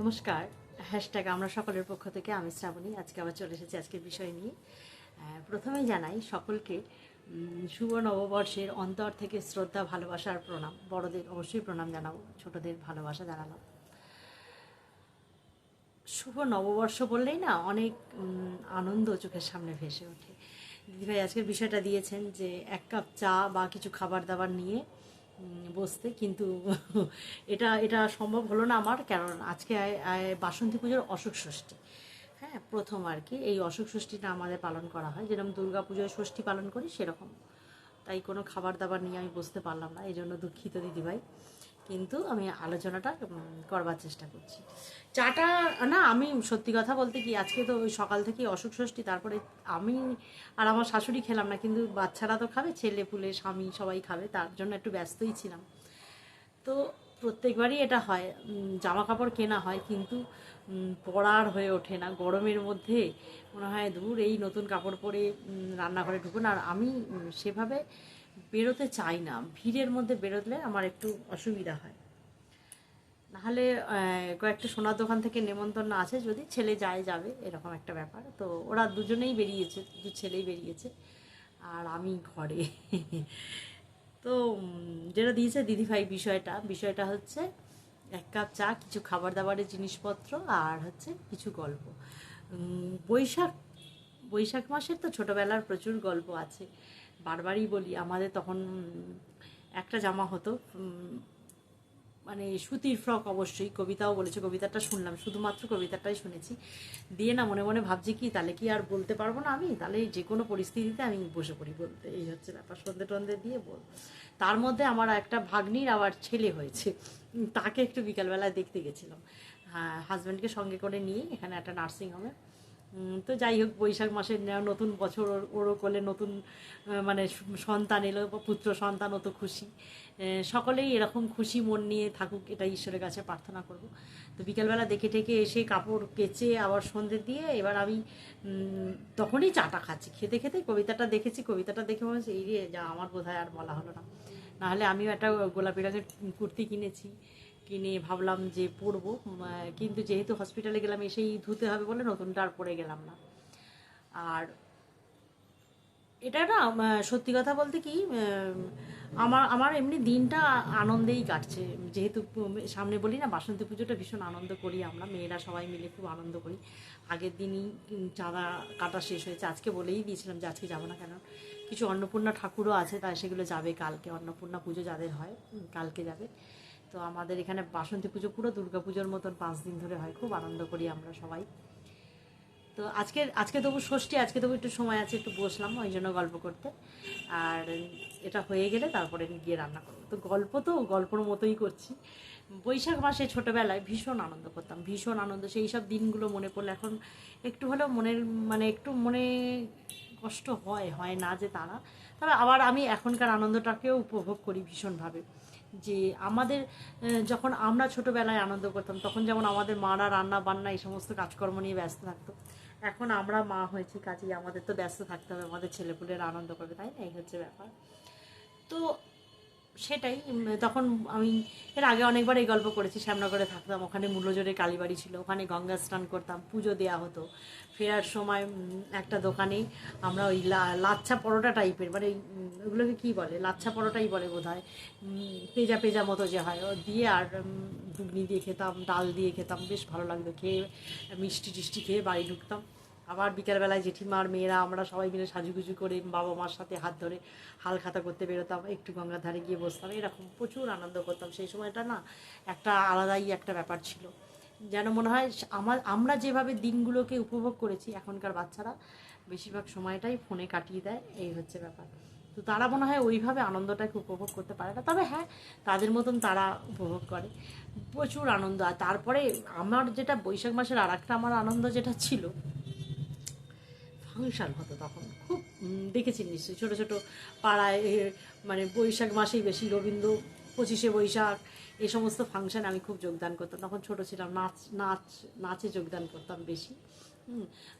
নমস্কার। হ্যাশট্যাগ আমরা সকলের পক্ষ থেকে, আমি শ্রাবণী। আজকে আবার চলে এসেছি আজকের বিষয় নিয়ে। প্রথমে জানাই সকলকে শুভ নববর্ষের অন্তর থেকে শ্রদ্ধা ভালোবাসার প্রণাম। বড়দের অবশ্যই প্রণাম জানাব, ছোটদের ভালোবাসা জানালাম। শুভ নববর্ষ বললেই না, অনেক আনন্দ চোখের সামনে ভেসে ওঠে। দিদিভাই আজকের বিষয়টা দিয়েছেন যে, এক কাপ চা বা কিছু খাবার দাবার নিয়ে বসতে, কিন্তু এটা এটা সম্ভব হলো না আমার, কারণ আজকে বাসন্তী পুজোর অসুখ ষষ্ঠী। হ্যাঁ প্রথম আর কি, এই অশোক ষষ্ঠীটা আমাদের পালন করা হয়। যেরকম দুর্গা পুজোয় ষষ্ঠী পালন করি, সেরকম। তাই কোনো খাবার দাবার নিয়ে আমি বসতে পারলাম না, এই জন্য দুঃখিত দিদিভাই। কিন্তু আমি আলোচনাটা করবার চেষ্টা করছি। চাটা, না, আমি সত্যি কথা বলতে কি, আজকে তো ওই সকাল থেকে অসুখ ষষ্ঠী, তারপরে আমি আর আমার শাশুড়ি খেলাম না, কিন্তু বাচ্চারা তো খাবে, ছেলে, পুলে, স্বামী সবাই খাবে, তার জন্য একটু ব্যস্তই ছিলাম। তো প্রত্যেকবারই এটা হয় জামা কাপড় কেনা হয়, কিন্তু পরার হয়ে ওঠে না, গরমের মধ্যে মনে হয় দূর এই নতুন কাপড় পরে রান্নাঘরে ঢুকুন আর আমি সেভাবে বেরোতে চাই না। ভিড়ের মধ্যে বেরোলে আমার একটু অসুবিধা হয়। নাহলে কয়েকটা সোনার দোকান থেকে নেমন্তন্ন আছে। যদি ছেলে যায়, যাবে, এরকম একটা ব্যাপার। তো ওরা দুজনেই বেরিয়েছে, দু ছেলেই বেরিয়েছে। আর আমি ঘরে। তো যেটা দিয়েছে দিদিভাই বিষয়টা। বিষয়টা হচ্ছে, এক কাপ চা, কিছু খাবার দাবারের জিনিসপত্র আর হচ্ছে কিছু গল্প। বৈশাখ বৈশাখ মাসের তো ছোটোবেলার প্রচুর গল্প আছে। বারবারই বলি, আমাদের তখন একটা জামা হতো মানে সুতির ফ্রক অবশ্যই, কবিতাও বলেছে, কবিতাটা শুনলাম, শুধুমাত্র কবিতাটাই শুনেছি। দিয়ে না মনে মনে ভাবছি কি, তাহলে কি আর বলতে পারব না আমি? তাহলে যে কোনো পরিস্থিতিতে আমি বসে পড়ি বলতে, এই হচ্ছে ব্যাপার, সন্ধে টন্ধে দিয়ে বল। তার মধ্যে আমার একটা ভাগ্নির আবার ছেলে হয়েছে, তাকে একটু বিকালবেলায় দেখতে গেছিলাম। হ্যাঁ হাজব্যান্ডকে সঙ্গে করে নিয়ে এখানে একটা নার্সিংহোমে তো যাই হোক, বৈশাখ নেওয়া নতুন বছর ওর- ওরও কোলে নতুন মানে সন্তান এলো পুত্র সন্তান, ও তো খুশি। সকলেই এরকম খুশি মন নিয়ে থাকুক এটা ঈশ্বরের কাছে প্রার্থনা করব। তো বিকেলবেলা দেখে টেকে এসে কাপড় কেচে আবার সন্ধে দিয়ে এবার আমি তখনই চাটা খাচ্ছি। খেতে খেতে কবিতাটা দেখেছি, কবিতাটা দেখে মনে এই রে, যা আমার বোধহয় আর বলা হলো না। নাহলে আমিও একটা গোলাপি রঙের কুর্তি কিনেছি। কিনে ভাবলাম যে পরবো কিন্তু যেহেতু হসপিটালে গেলাম, এসেই ধুতে হবে বলে নতুনটা আর পরে গেলাম না। আর এটা না সত্যি কথা বলতে কি আমার আমার এমনি দিনটা আনন্দেই কাটছে। যেহেতু সামনে বলি না, বাসন্তী পুজোটা ভীষণ আনন্দ করি আমরা, মেয়েরা সবাই মিলে খুব আনন্দ করি। আগের দিনই চাঁদা কাটা শেষ হয়েছে, আজকে বলেই দিয়েছিলাম যে আজকে যাব না কেন? কিছু অন্নপূর্ণা ঠাকুরও আছে তাই সেগুলো যাবে কালকে, অন্নপূর্ণা পুজো যাদের হয় কালকে যাবে। তো আমাদের এখানে বাসন্তী পুজো পুরো পুজোর মতন পাঁচ দিন ধরে হয়। খুব আনন্দ করি আমরা সবাই। তো আজকে আজকে তবু ষষ্ঠী, আজকে তবু একটু সময় আছে, একটু বসলাম ওই জন্য গল্প করতে। আর এটা হয়ে গেলে তারপরে গিয়ে রান্না করব। তো গল্প তো গল্পর মতোই করছি। বৈশাখ মাসে ছোটোবেলায় ভীষণ আনন্দ করতাম, ভীষণ আনন্দ। সেই সব দিনগুলো মনে পড়লে এখন একটু হলেও মনের মানে একটু মনে কষ্ট হয় হয় না যে তারা। তবে আবার আমি এখনকার আনন্দটাকেও উপভোগ করি ভীষণভাবে। যে আমাদের যখন আমরা ছোটোবেলায় আনন্দ করতাম, তখন যেমন আমাদের মারা রান্না বান্না এই সমস্ত কাজকর্ম নিয়ে ব্যস্ত থাকতো। এখন আমরা মা হয়েছি কাজেই আমাদের তো ব্যস্ত থাকতে হবে, আমাদের ছেলেপুলের আনন্দ করবে, তাই না? এই হচ্ছে ব্যাপার। তো সেটাই তখন আমি এর আগে অনেকবার এই গল্প করেছি, শ্যামনগরে থাকতাম, ওখানে মূল্যজোরে কালীবাড়ি ছিল, ওখানে গঙ্গা স্নান করতাম, পুজো দেওয়া হতো। ফেরার সময় একটা দোকানে আমরা ওই লাচ্ছা পরোটা টাইপের মানে ওগুলোকে কী বলে, লাচ্ছা পরোটাই বলে বোধ হয় পেঁজা পেঁজা মতো যে হয়, ও দিয়ে আর ঘুগনি দিয়ে খেতাম, ডাল দিয়ে খেতাম, বেশ ভালো লাগতো, খেয়ে, মিষ্টি টিষ্টি খেয়ে বাড়ি ঢুকতাম। আবার বিকেলবেলায় জেঠিমার মেয়েরা, আমরা সবাই মিলে সাজুগুজু করে বাবা মার সাথে হাত ধরে হাল খাতা করতে বেরোতাম, একটু গঙ্গার ধারে গিয়ে বসতাম, এরকম প্রচুর আনন্দ করতাম। সেই সময়টা না একটা আলাদাই একটা ব্যাপার ছিল। যেন মনে হয় আমার, আমরা যেভাবে দিনগুলোকে উপভোগ করেছি, এখনকার বাচ্চারা বেশিরভাগ সময়টাই ফোনে কাটিয়ে দেয়, এই হচ্ছে ব্যাপার। তো তারা মনে হয় ওইভাবে আনন্দটাকে উপভোগ করতে পারে না। তবে হ্যাঁ তাদের মতন তারা উপভোগ করে। প্রচুর আনন্দ। আর তারপরে আমার যেটা বৈশাখ মাসের আর আমার আনন্দ যেটা ছিল ফাংশন হতো তখন। খুব দেখেছেন নিশ্চয়ই। ছোটো ছোটো পাড়ায় মানে বৈশাখ মাসেই বেশি রবীন্দ্র, পঁচিশে বৈশাখ এই সমস্ত ফাংশন আমি খুব যোগদান করতাম। তখন ছোট ছিলাম, নাচ নাচ, নাচে যোগদান করতাম বেশি।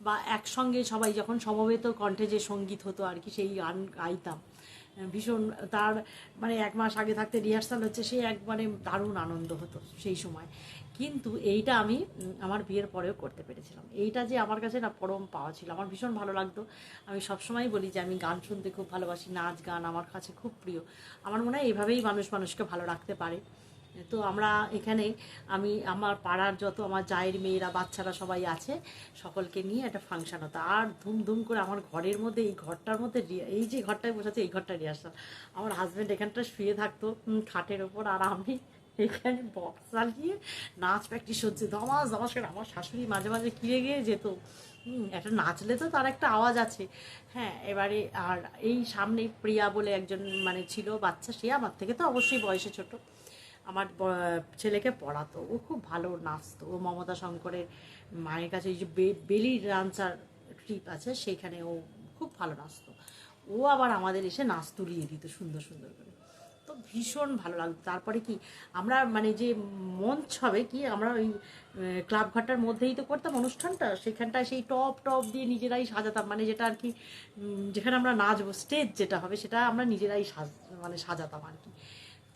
বা একসঙ্গে সবাই যখন সমবেত কণ্ঠে যে সংগীত হতো আর কি, সেই গান গাইতাম। ভীষণ, তার মানে এক মাস আগে থাকতে রিহার্সাল হচ্ছে, সে এক মানে দারুণ আনন্দ হতো সেই সময়। কিন্তু এইটা আমি আমার বিয়ের পরেও করতে পেরেছিলাম। এইটা যে আমার কাছে না পরম পাওয়া ছিল, আমার ভীষণ ভালো লাগতো। আমি সবসময় বলি যে আমি গান শুনতে খুব ভালোবাসি, নাচ গান আমার কাছে খুব প্রিয়। আমার মনে হয় এইভাবেই মানুষ মানুষকে ভালো রাখতে পারে। তো আমরা এখানে, আমি, আমার পাড়ার যত আমার জায়ের মেয়েরা, বাচ্চারা সবাই আছে, সকলকে নিয়ে একটা ফাংশন হতো। আর ধুমধুম করে আমার ঘরের মধ্যে, এই ঘরটার মধ্যে এই যে ঘরটায় বসেছে এই ঘরটা রিহার্সাল। আমার হাজব্যান্ড এখানটা শুয়ে থাকতো খাটের ওপর, আর আমি এখানে বক্স চালিয়ে নাচ প্র্যাকটিস হচ্ছে। দমাস দমাস করে আমার শাশুড়ি মাঝে মাঝে কিনে গিয়ে যেত। একটা নাচলে তো তার একটা আওয়াজ আছে। হ্যাঁ এবারে আর এই সামনে প্রিয়া বলে একজন মানে ছিল বাচ্চা, সে আমার থেকে তো অবশ্যই বয়সে ছোট। আমার ছেলেকে পড়াতো। ও খুব ভালো নাচতো। ও মমতা শঙ্করের মায়ের কাছে এই যে বেলি ডান্সার ট্রিপ আছে সেইখানে ও খুব ভালো নাচতো। ও আবার আমাদের এসে নাচ তুলিয়ে দিত সুন্দর সুন্দর করে। তো ভীষণ ভালো লাগতো। তারপরে কি, আমরা মানে যে মঞ্চ হবে কি, আমরা ওই ক্লাব ঘাটার মধ্যেই তো করতাম অনুষ্ঠানটা, সেখানটায় সেই টপ টপ দিয়ে নিজেরাই সাজাতাম। মানে যেটা আর কি যেখানে আমরা নাচবো স্টেজ যেটা হবে, সেটা আমরা নিজেরাই সাজ মানে সাজাতাম আর কি।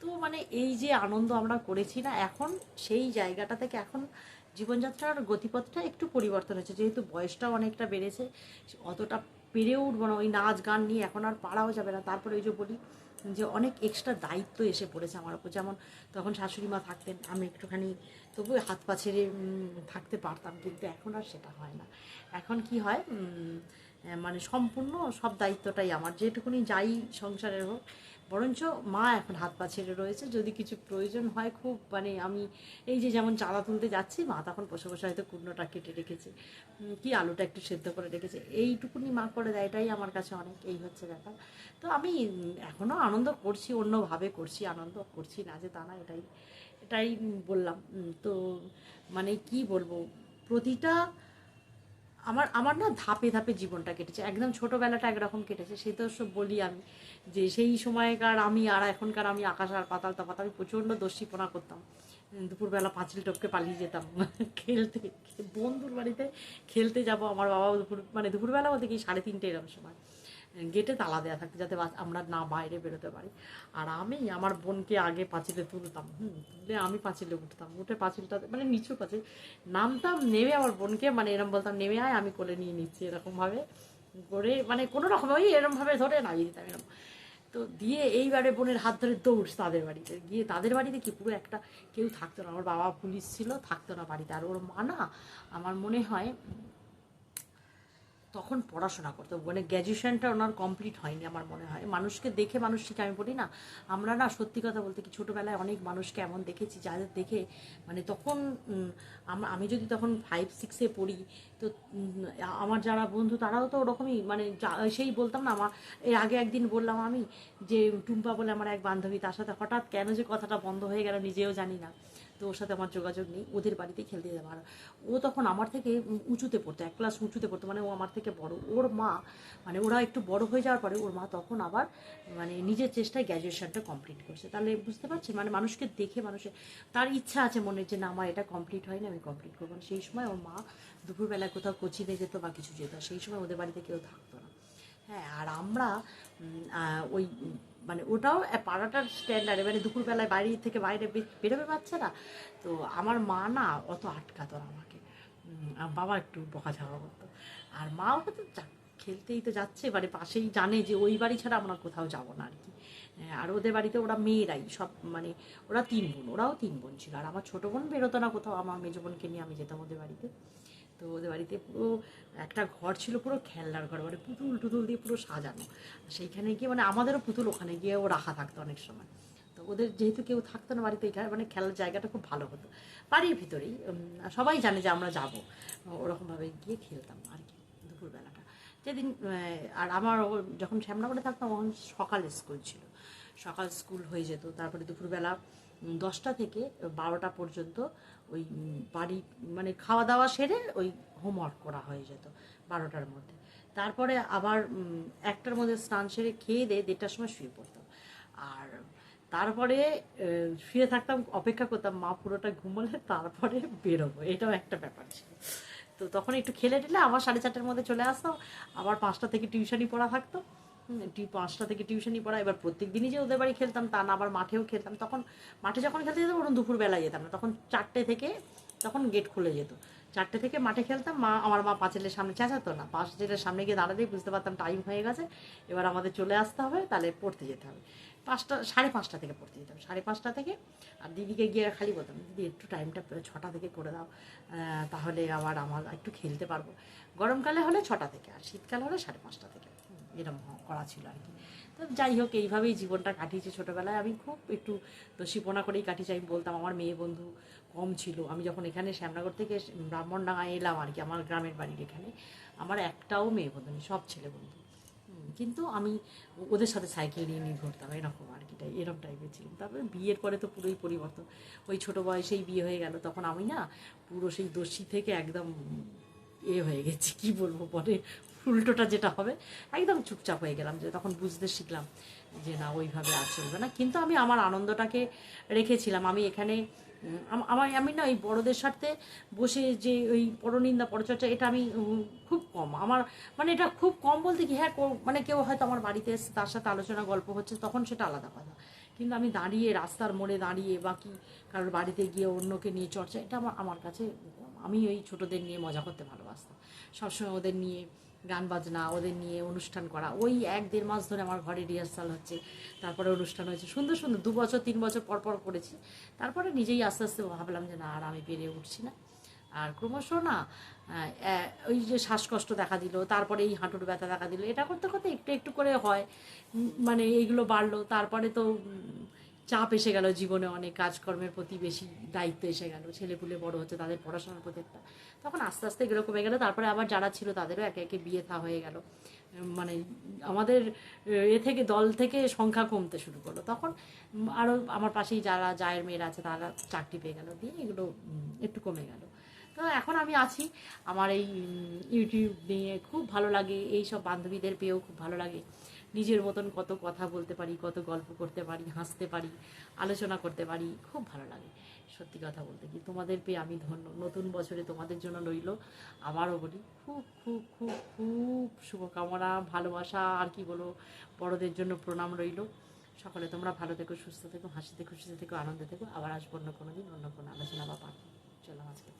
তো মানে এই যে আনন্দ আমরা করেছি না, এখন সেই জায়গাটা থেকে এখন জীবনযাত্রার গতিপথটা একটু পরিবর্তন হয়েছে। যেহেতু বয়সটাও অনেকটা বেড়েছে, অতটা পেরে উঠবো না। ওই নাচ গান নিয়ে এখন আর পারাও যাবে না। তারপরে ওই যে বলি যে অনেক এক্সট্রা দায়িত্ব এসে পড়েছে আমার উপর। যেমন তখন শাশুড়ি মা থাকতেন, আমি একটুখানি তবু হাত পা ছেড়ে থাকতে পারতাম, কিন্তু এখন আর সেটা হয় না। এখন কি হয় মানে সম্পূর্ণ সব দায়িত্বটাই আমার। যেটুকুনি যাই সংসারের হোক বরঞ্চ মা এখন হাত পা ছেড়ে রয়েছে। যদি কিছু প্রয়োজন হয় খুব মানে আমি এই যে যেমন চাঁদা তুলতে যাচ্ছি, মা তখন বসে বসে হয়তো কুটনোটা কেটে রেখেছে। কি আলুটা একটু সেদ্ধ করে রেখেছে। এইটুকুনি মা করে দেয়, এটাই আমার কাছে অনেক, এই হচ্ছে ব্যাপার। তো আমি এখনও আনন্দ করছি, অন্যভাবে করছি, আনন্দ করছি না যে তা না, এটাই এটাই বললাম। তো মানে কি বলব, প্রতিটা আমার আমার না ধাপে ধাপে জীবনটা কেটেছে। একদম ছোটোবেলাটা একরকম কেটেছে। সে তো সব বলি আমি যে সেই সময়কার আমি আর এখনকার আমি আকাশ আর পাতাল তাপাত আমি প্রচণ্ড দস্যিপনা করতাম। দুপুরবেলা পাঁচিল টপকে পালিয়ে যেতাম। খেলতে, বন্ধুর বাড়িতে খেলতে যাব। আমার বাবা দুপুর মানে দুপুরবেলা বলতে কি, সাড়ে তিনটে এরকম সময়। গেটে তালা দেওয়া থাকতো যাতে আমরা না বাইরে বেরোতে পারি। আর আমি আমার বোনকে আগে পাঁচিলে তুলতাম, হুম, তুলে আমি পাঁচিলে উঠতাম। উঠে পাঁচিলটা মানে নিচু পাঁচিল, নামতাম, নেমে আমার বোনকে মানে এরকম বলতাম, নেমে আয়, আমি কোলে নিয়ে নিচ্ছি, এরকমভাবে করে মানে কোনো রকম ওই এরমভাবে ধরে নামিয়ে দিতাম এরকম। তো দিয়ে এইবারে বোনের হাত ধরে দৌড় তাদের বাড়িতে। গিয়ে তাদের বাড়িতে কি পুরো একটা কেউ থাকতো না, আমার বাবা পুলিশ ছিল, থাকতো না বাড়িতে। আর ওর মা না, আমার মনে হয় তখন পড়াশোনা করতো। মানে গ্র্যাজুয়েশনটা ওনার কমপ্লিট হয়নি আমার মনে হয়। মানুষকে দেখে মানুষ শিখে আমি বলি না। আমরা না সত্যি কথা বলতে কি ছোটোবেলায় অনেক মানুষকে এমন দেখেছি যাদের দেখে মানে তখন আমি যদি তখন ফাইভ সিক্সে পড়ি, তো আমার যারা বন্ধু তারাও তো ওরকমই মানে সেই বলতাম না, আমার, এর আগে একদিন বললাম আমি যে টুম্পা বলে আমার এক বান্ধবী তার সাথে হঠাৎ কেন যে কথাটা বন্ধ হয়ে গেল নিজেও জানি না। তো ওর সাথে আমার যোগাযোগ নেই, ওদের বাড়িতে খেলতে যেতাম। আর ও তখন আমার থেকে উঁচুতে পড়তো, এক ক্লাস উঁচুতে পড়তো মানে ও আমার থেকে বড়। ওর মা মানে ওরা একটু বড় হয়ে যাওয়ার পরে ওর মা তখন আবার মানে নিজের চেষ্টায় গ্র্যাজুয়েশনটা কমপ্লিট করছে। তাহলে বুঝতে পারছেন মানে মানুষকে দেখে মানুষের তার ইচ্ছা আছে মনে যে না আমার এটা কমপ্লিট হয়নি, আমি কমপ্লিট করব সেই সময় ওর মা দুপুরবেলা কোথাও কোচিংয়ে যেত বা কিছু যেত, সেই সময় ওদের বাড়িতে কেউ থাকতো না। হ্যাঁ আর আমরা ওই মানে ওটাও পাড়াটার স্ট্যান্ডার্ড মানে দুপুরবেলায় বাড়ি থেকে বাইরে বেরোবে বাচ্চারা, তো আমার মা না অত আটকাতো না আমাকে। বাবা একটু বকাঝকা করতো। আর মাও তো খেলতেই তো যাচ্ছে মানে পাশেই জানে যে ওই বাড়ি ছাড়া আমরা কোথাও যাব না আর কি। আর ওদের বাড়িতে ওরা মেয়েরাই, সব মানে ওরা তিন বোন, ওরাও তিন বোন ছিল। আর আমার ছোটো বোন বেরোতো না কোথাও, আমার মেজো বোনকে নিয়ে আমি যেতাম ওদের বাড়িতে। তো ওদের বাড়িতে পুরো একটা ঘর ছিল, পুরো খেলনার ঘর মানে পুতুল টুতুল দিয়ে পুরো সাজানো। সেইখানে গিয়ে মানে আমাদেরও পুতুল, ওখানে গিয়ে ও রাখা থাকতো অনেক সময়। তো ওদের যেহেতু কেউ থাকতো না বাড়িতে এখানে মানে খেলার জায়গাটা খুব ভালো হতো। বাড়ির ভিতরেই সবাই জানে যে আমরা যাব। ওরকমভাবে গিয়ে খেলতাম আর কি দুপুরবেলাটা। যেদিন আর আমার যখন শ্যামনগরে থাকতাম, তখন সকালে স্কুল ছিল। সকাল স্কুল হয়ে যেত, তারপরে দুপুরবেলা দশটা থেকে বারোটা পর্যন্ত ওই বাড়ি মানে খাওয়া দাওয়া সেরে ওই হোমওয়ার্ক করা হয়ে যেত বারোটার মধ্যে। তারপরে আবার একটার মধ্যে স্নান সেরে খেয়ে দিয়ে দেড়টার সময় শুয়ে পড়তাম। আর তারপরে শুয়ে থাকতাম, অপেক্ষা করতাম, মা পুরোটা ঘুমোলে তারপরে বেরোবো। এটাও একটা ব্যাপার ছিল। তো তখন একটু খেলে টেলে আবার সাড়ে চারটার মধ্যে চলে আসতাম, আবার পাঁচটা থেকে টিউশনই পড়া থাকতো। পাঁচটা থেকে টিউশনি পড়া এবার প্রত্যেক দিনই যে ওদের বাড়ি খেলতাম, তা না, আবার মাঠেও খেলতাম। তখন মাঠে যখন খেলতে যেতাম ওরকম দুপুরবেলা যেতাম না। তখন চারটে থেকে তখন গেট খুলে যেত। চারটে থেকে মাঠে খেলতাম। মা, আমার মা পাঁচিলের সামনে চেঁচাতো না। পাঁচিলের সামনে গিয়ে দাঁড়াতেই বুঝতে পারতাম টাইম হয়ে গেছে। এবার আমাদের চলে আসতে হবে, তাহলে পড়তে যেতে হবে। পাঁচটা, সাড়ে পাঁচটা থেকে পড়তে যেতাম। সাড়ে পাঁচটা থেকে আর দিদিকে গিয়ে খালি বলতাম, দিদি, একটু টাইমটা ছটা থেকে করে দাও। তাহলে আবার আমার একটু খেলতে পারব। গরমকালে হলে ছটা থেকে, আর শীতকালে হলে সাড়ে পাঁচটা থেকে। এরকম করা ছিল আর কি। তো যাই হোক, এইভাবেই জীবনটা কাটিয়েছি ছোটোবেলায়। আমি খুব একটু দোষীপনা করেই কাটিয়েছি। আমি বলতাম, আমার মেয়ে বন্ধু কম ছিল। আমি যখন এখানে শ্যামনগর থেকে ব্রাহ্মণডাঙ্গায় এলাম আর কি, আমার গ্রামের বাড়ির এখানে, আমার একটাও মেয়ে বন্ধু নেই, সব ছেলে বন্ধু। কিন্তু আমি ওদের সাথে সাইকেল নিয়ে নিয়ে ঘুরতাম, এরকম আর কি টাই- এরকম টাইপের ছিলাম। তারপরে বিয়ের পরে তো পুরোই পরিবর্তন। ওই ছোটো বয়সেই বিয়ে হয়ে গেল, তখন আমি না পুরো সেই দোষী থেকে একদম এ হয়ে গেছি, কি বলব পরে উল্টোটা যেটা হবে, একদম চুপচাপ হয়ে গেলাম, যে তখন বুঝতে শিখলাম যে না, ওইভাবে আর চলবে না। কিন্তু আমি আমার আনন্দটাকে রেখেছিলাম। আমি এখানে আমার আমি না ওই বড়দের সাথে বসে যে ওই পরনিন্দা পরচর্চা, এটা আমি খুব কম। আমার মানে এটা খুব কম বলতে কি হ্যাঁ মানে কেউ হয়তো আমার বাড়িতে এসে তার সাথে আলোচনা, গল্প হচ্ছে, তখন সেটা আলাদা কথা। কিন্তু আমি দাঁড়িয়ে রাস্তার মোড়ে দাঁড়িয়ে বা কি কারোর বাড়িতে গিয়ে অন্যকে নিয়ে চর্চা, এটা আমার আমার কাছে, আমি ওই ছোটদের নিয়ে মজা করতে ভালোবাসতাম। সবসময় ওদের নিয়ে গান বাজনা, ওদের নিয়ে অনুষ্ঠান করা। ওই এক দেড় মাস ধরে আমার ঘরে রিহার্সাল হচ্ছে। তারপরে অনুষ্ঠান হয়েছে। সুন্দর সুন্দর। দু বছর, তিন বছর পর পর করেছি। তারপরে নিজেই আস্তে আস্তে ভাবলাম যে না, আর আমি পেরে উঠছি না। আর ক্রমশ না ওই যে শ্বাসকষ্ট দেখা দিল, তারপরে এই হাঁটুর ব্যথা দেখা দিল। এটা করতে করতে একটু একটু করে হয়। মানে এইগুলো বাড়লো। তারপরে তো চাপ এসে গেল জীবনে অনেক কাজকর্মের প্রতি বেশি দায়িত্ব এসে গেল। ছেলেপুলে বড় হচ্ছে, তাদের পড়াশোনার প্রতি একটা তখন আস্তে আস্তে এগুলো কমে গেলো। তারপরে আবার যারা ছিল তাদেরও একে একে বিয়ে থা হয়ে গেল। মানে আমাদের, এ থেকে দল থেকে সংখ্যা কমতে শুরু করল। তখন আরও আমার পাশেই যারা জায়ের মেয়েরা আছে তারা চাকরি পেয়ে গেল। দিয়ে এগুলো একটু কমে গেল। তো এখন আমি আছি। আমার এই ইউটিউব নিয়ে খুব ভালো লাগে। এই সব বান্ধবীদের পেয়েও খুব ভালো লাগে। নিজের মতন কত কথা বলতে পারি, কত গল্প করতে পারি, হাসতে পারি, আলোচনা করতে পারি, খুব ভালো লাগে সত্যি কথা বলতে কি তোমাদের পেয়ে আমি ধন্য। নতুন বছরে তোমাদের জন্য রইল আবারও বলি, খুব খুব খুব খুব শুভকামনা, ভালোবাসা, আর কি বলো বড়দের জন্য প্রণাম রইল। সকলে তোমরা ভালো থেকো, সুস্থ থেকো, হাসিতে খুশিতে থেকো, আনন্দে থেকো। আবার আসব অন্য কোনো দিন, অন্য কোনো আলোচনা বা পাঠ চলো আজকে